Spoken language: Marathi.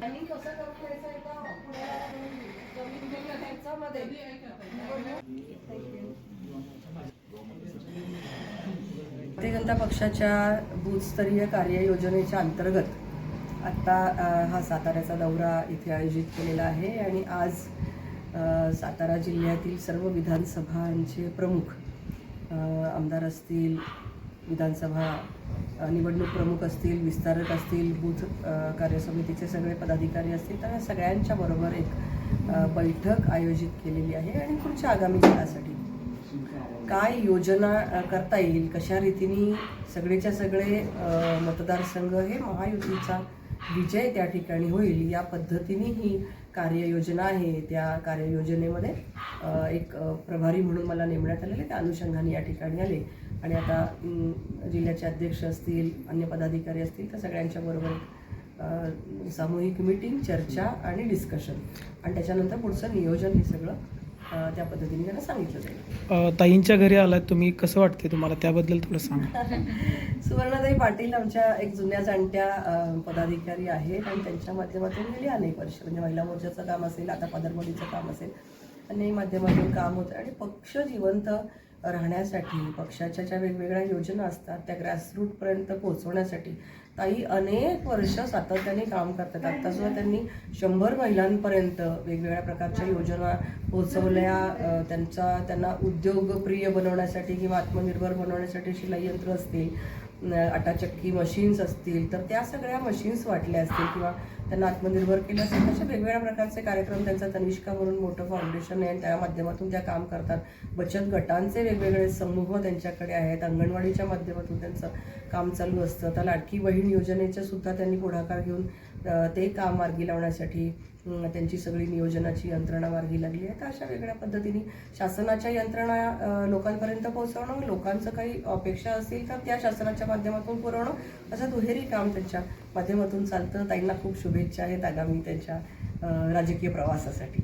आणि कसं करून घ्यायचं आहे का पुढे ह्याच्यामध्ये भारतीय जनता पक्षाच्या बूथस्तरीय कार्ययोजनेच्या अंतर्गत आत्ता हा साताऱ्याचा दौरा इथे आयोजित केलेला आहे आणि आज सातारा जिल्ह्यातील सर्व विधानसभांचे प्रमुख आमदार असतील विधानसभा निवडणूक प्रमुख असतील विस्तारक असतील बूथ कार्यसमितीचे सगळे पदाधिकारी असतील तर या सगळ्यांच्या बरोबर एक बैठक आयोजित केलेली आहे आणि पुढच्या आगामी काळासाठी. काय योजना करता येईल? कशा रीतीने सगळेच्या सगळे मतदारसंघ हे महायुतीचा विजय त्या ठिकाणी होईल या पद्धतीने ही कार्ययोजना आहे. त्या कार्ययोजनेमध्ये एक प्रभारी म्हणून मला नेमण्यात आलेले त्या अनुषंगाने या ठिकाणी आले. आणि आता जिल्ह्याचे अध्यक्ष असतील अन्य पदाधिकारी असतील तर सगळ्यांच्या बरोबर सामूहिक मिटिंग चर्चा आणि डिस्कशन आणि त्याच्यानंतर पुढचं नियोजन हे सगळं त्या पद्धतीने त्यांना सांगितलं जाईल. ताईंच्या घरी आलात तुम्ही कसं वाटते तुम्हाला? त्याबद्दल थोडं सांगा. सुवर्णाताई पाटील आमच्या एक जुन्या जाणत्या पदाधिकारी आहेत आणि त्यांच्या माध्यमातून गेली अनेक वर्ष. म्हणजे महिला मोर्चाचं काम असेल आता पदरमोडीचं काम असेल अनेक माध्यमातून काम होतं आणि पक्ष जिवंत राहण्यासाठी पक्षाच्या ज्या वेगवेगळ्या योजना असतात त्या ग्रासरूटपर्यंत पोहोचवण्यासाठी ताई अनेक वर्ष सातत्याने काम करतात. आत्तासुद्धा त्यांनी शंभर महिलांपर्यंत वेगवेगळ्या प्रकारच्या योजना पोहोचवल्या. त्यांचा त्यांना उद्योगप्रिय बनवण्यासाठी किंवा आत्मनिर्भर बनवण्यासाठी शिलाई यंत्र असतील. आटाचक्की मशीन्स असतील तर त्या सगळ्या मशीन्स वाटल्या असतील किंवा त्यांना आत्मनिर्भर केलं असेल असे वेगवेगळ्या प्रकारचे कार्यक्रम त्यांचा तनिष्का म्हणून मोठं फाउंडेशन आहे. आणि त्या माध्यमातून त्या काम करतात. बचत गटांचे वेगवेगळे समूह त्यांच्याकडे आहेत. अंगणवाडीच्या माध्यमातून त्यांचं काम चालू असतं. तर लाडकी बहीण योजनेच्या सुद्धा त्यांनी पुढाकार घेऊन ते काम मार्गी लावण्यासाठी त्यांची सगळी नियोजनाची यंत्रणा मार्गी लागली आहे. तर अशा वेगळ्या पद्धतीने शासनाच्या यंत्रणा लोकांपर्यंत पोहोचवणं लोकांचं काही अपेक्षा असतील तर त्या शासनाच्या माध्यमातून पुरवणं असं दुहेरी काम त्यांच्या माध्यमातून चालतं. ताईंना खूप शुभेच्छा आहेत आगामी त्यांच्या राजकीय प्रवासासाठी.